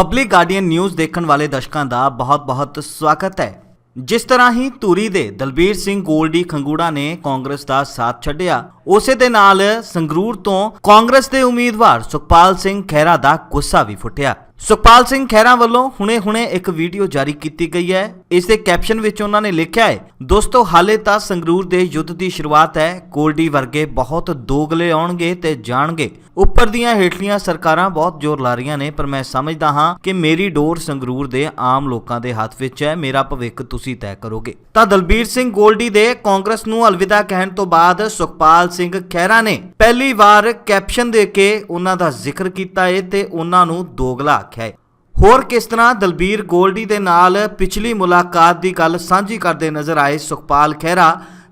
Public guardian news ਦੇਖਣ ਵਾਲੇ ਦਰਸ਼ਕਾਂ ਦਾ ਬਹੁਤ-ਬਹੁਤ ਸਵਾਗਤ ਹੈ। ਜਿਸ ਤਰ੍ਹਾਂ ਹੀ ਧੂਰੀ ਦੇ ਦਲਬੀਰ ਸਿੰਘ ਗੋਲਡੀ ਖੰਗੂੜਾ ਨੇ ਕਾਂਗਰਸ ਦਾ ਸਾਥ ਛੱਡਿਆ, ਉਸੇ ਦੇ ਨਾਲ ਸੰਗਰੂਰ ਤੋਂ ਕਾਂਗਰਸ ਦੇ ਉਮੀਦਵਾਰ ਸੁਖਪਾਲ ਸਿੰਘ ਖਹਿਰਾ ਦਾ ਗੁੱਸਾ ਵੀ ਫੁੱਟਿਆ। ਸੁਖਪਾਲ ਸਿੰਘ ਖਹਿਰਾ ਵੱਲੋਂ ਹੁਣੇ-ਹੁਣੇ ਇੱਕ ਵੀਡੀਓ ਜਾਰੀ ਕੀਤੀ ਗਈ ਹੈ। ਇਸ ਦੇ ਕੈਪਸ਼ਨ ਵਿੱਚ ਉਹਨਾਂ ਨੇ ਲਿਖਿਆ ਹੈ, ਦੋਸਤੋ, ਹਾਲੇ ਤਾਂ ਸੰਗਰੂਰ ਦੇ ਯੁੱਧ ਦੀ ਸ਼ੁਰੂਆਤ ਹੈ ਗੋਲਡੀ ਵਰਗੇ ਬਹੁਤ ਦੋਗਲੇ ਆਉਣਗੇ ਤੇ ਜਾਣਗੇ। ਉੱਪਰ ਦੀਆਂ ਹੇਠਲੀਆਂ ਸਰਕਾਰਾਂ ਬਹੁਤ ਜ਼ੋਰ ਲਾ ਰਹੀਆਂ ਨੇ, ਪਰ ਮੈਂ ਸਮਝਦਾ ਹਾਂ ਕਿ ਮੇਰੀ ਡੋਰ ਸੰਗਰੂਰ ਦੇ ਆਮ ਲੋਕਾਂ ਦੇ ਹੱਥ ਵਿੱਚ ਹੈ, ਮੇਰਾ ਭਵਿੱਖ ਤੁਸੀਂ ਤੈਅ ਕਰੋਗੇ। ਤਾਂ ਦਲਬੀਰ ਸਿੰਘ ਗੋਲਡੀ ਦੇ ਕਾਂਗਰਸ ਨੂੰ ਅਲਵਿਦਾ ਕਹਿਣ ਤੋਂ ਬਾਅਦ ਸੁਖਪਾਲ ਸਿੰਘ ਖਹਿਰਾ ਨੇ ਪਹਿਲੀ ਵਾਰ ਕੈਪਸ਼ਨ ਦੇ ਕੇ ਉਹਨਾਂ ਦਾ ਜ਼ਿਕਰ ਕੀਤਾ ਹੈ ਤੇ ਉਹਨਾਂ ਨੂੰ ਦੋਗਲਾ ਆਖਿਆ ਹੈ ਹੋਰ ਕਿਸ ਤਰ੍ਹਾਂ ਦਲਬੀਰ ਗੋਲਡੀ ਦੇ ਨਾਲ ਪਿਛਲੀ ਮੁਲਾਕਾਤ ਦੀ ਗੱਲ ਸਾਂਝੀ ਕਰਦੇ ਨਜ਼ਰ ਆਏ ਸੁਖਪਾਲ ਖਹਿਰਾ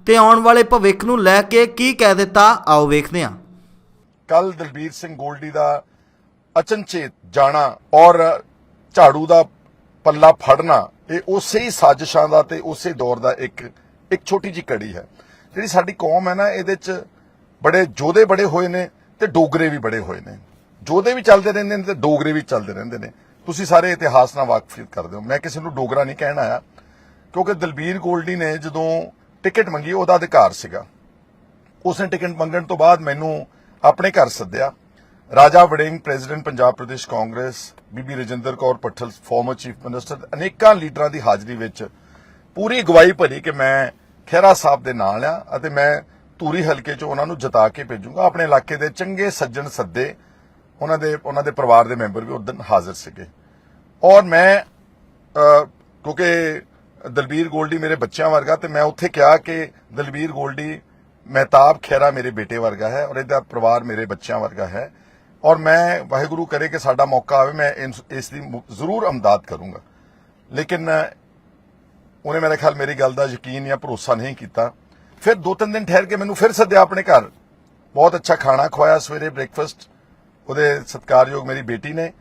ਤੇ ਆਉਣ ਵਾਲੇ ਭਵਿੱਖ ਨੂੰ ਲੈ ਕੇ ਕੀ ਕਹਿ ਦਿੱਤਾ, ਆਓ ਵੇਖਦੇ ਹਾਂ। ਕੱਲ ਦਲਬੀਰ ਸਿੰਘ ਗੋਲਡੀ ਦਾ ਅਚਨਚੇਤ ਜਾਣਾ ਔਰ ਝਾੜੂ ਦਾ ਪੱਲਾ ਫੜਨਾ, ਇਹ ਉਸੇ ਹੀ ਸਾਜ਼ਿਸ਼ਾਂ ਦਾ ਤੇ ਉਸੇ ਦੌਰ ਦਾ ਇੱਕ ਇੱਕ ਛੋਟੀ ਜੀ ਕੜੀ ਹੈ। ਜਿਹੜੀ ਸਾਡੀ ਕੌਮ ਹੈ ਨਾ, ਇਹਦੇ ਚ ਬੜੇ ਜੋਧੇ ਬੜੇ ਹੋਏ ਨੇ ਤੇ ਡੋਗਰੇ ਵੀ ਬੜੇ ਹੋਏ ਨੇ। ਜੋਧੇ ਵੀ ਚੱਲਦੇ ਰਹਿੰਦੇ ਨੇ ਤੇ ਡੋਗਰੇ ਵੀ ਚੱਲਦੇ ਰਹਿੰਦੇ ਨੇ। ਤੁਸੀਂ ਸਾਰੇ ਇਤਿਹਾਸ ਨਾਲ ਵਾਕਫੀਅਤ ਕਰਦੇ ਹੋ। ਮੈਂ ਕਿਸੇ ਨੂੰ ਡੋਗਰਾ ਨਹੀਂ ਕਹਿਣ ਆਇਆ, ਕਿਉਂਕਿ ਦਲਬੀਰ ਗੋਲਡੀ ਨੇ ਜਦੋਂ ਟਿਕਟ ਮੰਗੀ, ਉਹਦਾ ਅਧਿਕਾਰ ਸੀਗਾ। ਉਸਨੇ ਟਿਕਟ ਮੰਗਣ ਤੋਂ ਬਾਅਦ ਮੈਨੂੰ ਆਪਣੇ ਘਰ ਸੱਦਿਆ। Raja Warring, president Punjab Pradesh Congress, Bibi Rajinder Kaur Bhattal former chief minister ਅਨੇਕਾਂ ਲੀਡਰਾਂ ਦੀ ਹਾਜ਼ਰੀ ਵਿੱਚ ਪੂਰੀ ਅਗਵਾਈ ਭਰੀ ਕਿ ਮੈਂ ਖਹਿਰਾ ਸਾਹਿਬ ਦੇ ਨਾਲ ਆ ਅਤੇ ਮੈਂ ਧੂਰੀ ਹਲਕੇ 'ਚ ਉਹਨਾਂ ਨੂੰ ਜਿਤਾ ਕੇ ਭੇਜੂੰਗਾ। ਆਪਣੇ ਇਲਾਕੇ ਦੇ ਚੰਗੇ ਸੱਜਣ ਸੱਦੇ ਉਹਨਾਂ ਦੇ ਉਹਨਾਂ ਦੇ ਪਰਿਵਾਰ ਦੇ ਮੈਂਬਰ ਵੀ ਉਦੋਂ ਹਾਜ਼ਰ ਸੀਗੇ। ਔਰ ਮੈਂ ਕਿਉਂਕਿ ਦਲਬੀਰ ਗੋਲਡੀ ਮੇਰੇ ਬੱਚਿਆਂ ਵਰਗਾ ਤੇ ਮੈਂ ਉੱਥੇ ਕਿਹਾ ਕਿ ਦਲਬੀਰ ਗੋਲਡੀ ਮਹਿਤਾਬ ਖੈਰਾ ਮੇਰੇ ਬੇਟੇ ਵਰਗਾ ਹੈ ਔਰ ਇਹਦਾ ਪਰਿਵਾਰ ਮੇਰੇ ਬੱਚਿਆਂ ਵਰਗਾ ਹੈ। ਔਰ ਮੈਂ ਵਾਹਿਗੁਰੂ ਕਰੇ ਕਿ ਸਾਡਾ ਮੌਕਾ ਆਵੇ, ਮੈਂ ਇਸ- ਇਸ ਦੀ ਜ਼ਰੂਰ ਅਮਦਾਦ ਕਰੂੰਗਾ। ਲੇਕਿਨ ਉਹਨੇ ਮੇਰੇ ਖਿਆਲ ਮੇਰੀ ਗੱਲ ਦਾ ਯਕੀਨ ਜਾਂ ਭਰੋਸਾ ਨਹੀਂ ਕੀਤਾ। ਫਿਰ ਦੋ ਤਿੰਨ ਦਿਨ ਠਹਿਰ ਕੇ ਮੈਨੂੰ ਫਿਰ ਸੱਦਿਆ ਆਪਣੇ ਘਰ। ਬਹੁਤ ਅੱਛਾ ਖਾਣਾ ਖਵਾਇਆ ਸਵੇਰੇ ਬ੍ਰੇਕਫਾਸਟ। ਉਹਦੇ ਸਤਿਕਾਰਯੋਗ ਮੇਰੀ ਬੇਟੀ ਨੇ।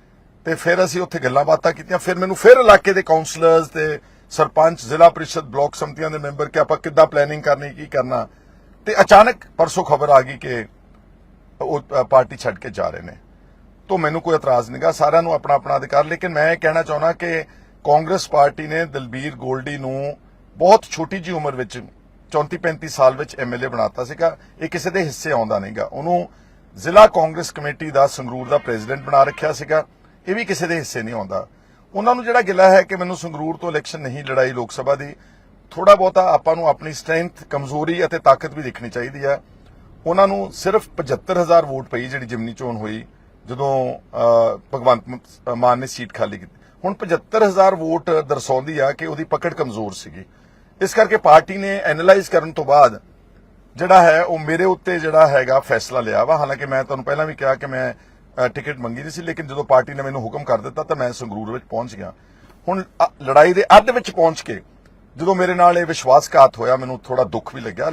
ਤੇ ਫਿਰ ਅਸੀਂ ਉੱਥੇ ਗੱਲਾਂ ਬਾਤਾਂ ਕੀਤੀਆਂ, ਫਿਰ ਮੈਨੂੰ ਫਿਰ ਇਲਾਕੇ ਦੇ ਕਾਉਂਸਲਰਸ ਤੇ ਸਰਪੰਚ, ਜ਼ਿਲ੍ਹਾ ਪ੍ਰੀਸ਼ਦ ਬਲਾਕ ਸਮਤੀਆਂ ਦੇ ਮੈਂਬਰ ਕਿ ਆਪਾਂ ਕਿੱਦਾਂ ਪਲੈਨਿੰਗ ਕਰਨੀ, ਕੀ ਕਰਨਾ। ਤੇ ਅਚਾਨਕ ਪਰਸੋਂ ਖਬਰ ਆ ਗਈ ਕਿ ਉਹ ਪਾਰਟੀ ਛੱਡ ਕੇ ਜਾ ਰਹੇ ਨੇ। ਤੋਂ ਮੈਨੂੰ ਕੋਈ ਇਤਰਾਜ਼ ਨਹੀਂਗਾ ਸਾਰਿਆਂ ਨੂੰ ਆਪਣਾ ਆਪਣਾ ਅਧਿਕਾਰ, ਲੇਕਿਨ ਮੈਂ ਇਹ ਕਹਿਣਾ ਚਾਹੁੰਦਾ ਕਿ ਕਾਂਗਰਸ ਪਾਰਟੀ ਨੇ ਦਲਬੀਰ ਗੋਲਡੀ ਨੂੰ ਬਹੁਤ ਛੋਟੀ ਜੀ ਉਮਰ ਵਿੱਚ 34 35 ਸਾਲ ਵਿੱਚ ਐਮਐਲਏ ਬਣਾਤਾ ਸੀਗਾ, ਇਹ ਕਿਸੇ ਦੇ ਹਿੱਸੇ ਆਉਂਦਾ ਨਹੀਂਗਾ। ਉਹਨੂੰ ਜ਼ਿਲ੍ਹਾ ਕਾਂਗਰਸ ਕਮੇਟੀ ਦਾ ਸੰਗਰੂਰ ਦਾ ਪ੍ਰੈਜ਼ੀਡੈਂਟ ਬਣਾ ਰੱਖਿਆ ਸੀਗਾ। ਇਹ ਵੀ ਕਿਸੇ ਦੇ ਹਿੱਸੇ ਨਹੀਂ ਆਉਂਦਾ। ਉਹਨਾਂ ਨੂੰ ਜਿਹੜਾ ਗਿਲਾ ਹੈ ਕਿ ਮੈਨੂੰ ਸੰਗਰੂਰ ਤੋਂ ਇਲੈਕਸ਼ਨ ਨਹੀਂ ਲੜਾਈ ਲੋਕ ਸਭਾ ਦੀ ਥੋੜਾ ਬਹੁਤਾ ਆਪਾਂ ਨੂੰ ਆਪਣੀ ਸਟਰੈਂਥ, ਕਮਜ਼ੋਰੀ ਅਤੇ ਤਾਕਤ ਵੀ ਦੇਖਣੀ ਚਾਹੀਦੀ ਹੈ। ਉਹਨਾਂ ਨੂੰ ਸਿਰਫ 75000 ਵੋਟ ਪਈ ਜਿਹੜੀ ਜਿਮਨੀ ਚੋਣ ਹੋਈ, ਜਦੋਂ ਭਗਵੰਤ ਮਾਨ ਨੇ ਸੀਟ ਖਾਲੀ ਕੀਤੀ। ਹੁਣ 75000 ਵੋਟ ਦਰਸਾਉਂਦੀ ਆ ਕਿ ਉਹਦੀ ਪਕੜ ਕਮਜ਼ੋਰ ਸੀਗੀ। ਇਸ ਕਰਕੇ ਪਾਰਟੀ ਨੇ ਐਨਾਲਾਈਜ਼ ਕਰਨ ਤੋਂ ਬਾਅਦ ਜਿਹੜਾ ਹੈ, ਉਹ ਮੇਰੇ ਉੱਤੇ ਜਿਹੜਾ ਹੈਗਾ ਫੈਸਲਾ ਲਿਆ ਵਾ। ਹਾਲਾਂਕਿ ਮੈਂ ਤੁਹਾਨੂੰ ਪਹਿਲਾਂ ਵੀ ਕਿਹਾ ਕਿ ਮੈਂ ਟਿਕਟ ਮੰਗੀ ਨਹੀਂ ਸੀ, ਲੇਕਿਨ ਜਦੋਂ ਪਾਰਟੀ ਨੇ ਮੈਨੂੰ ਹੁਕਮ ਕਰ ਦਿੱਤਾ ਤਾਂ ਮੈਂ ਸੰਗਰੂਰ ਵਿੱਚ ਪਹੁੰਚ ਗਿਆ। ਹੁਣ ਲੜਾਈ ਦੇ ਅੱਧ ਵਿੱਚ ਪਹੁੰਚ ਕੇ ਜਦੋਂ ਮੇਰੇ ਨਾਲ ਇਹ ਵਿਸ਼ਵਾਸਘਾਤ ਹੋਇਆ, ਮੈਨੂੰ ਥੋੜਾ ਦੁੱਖ ਵੀ ਲੱਗਿਆ।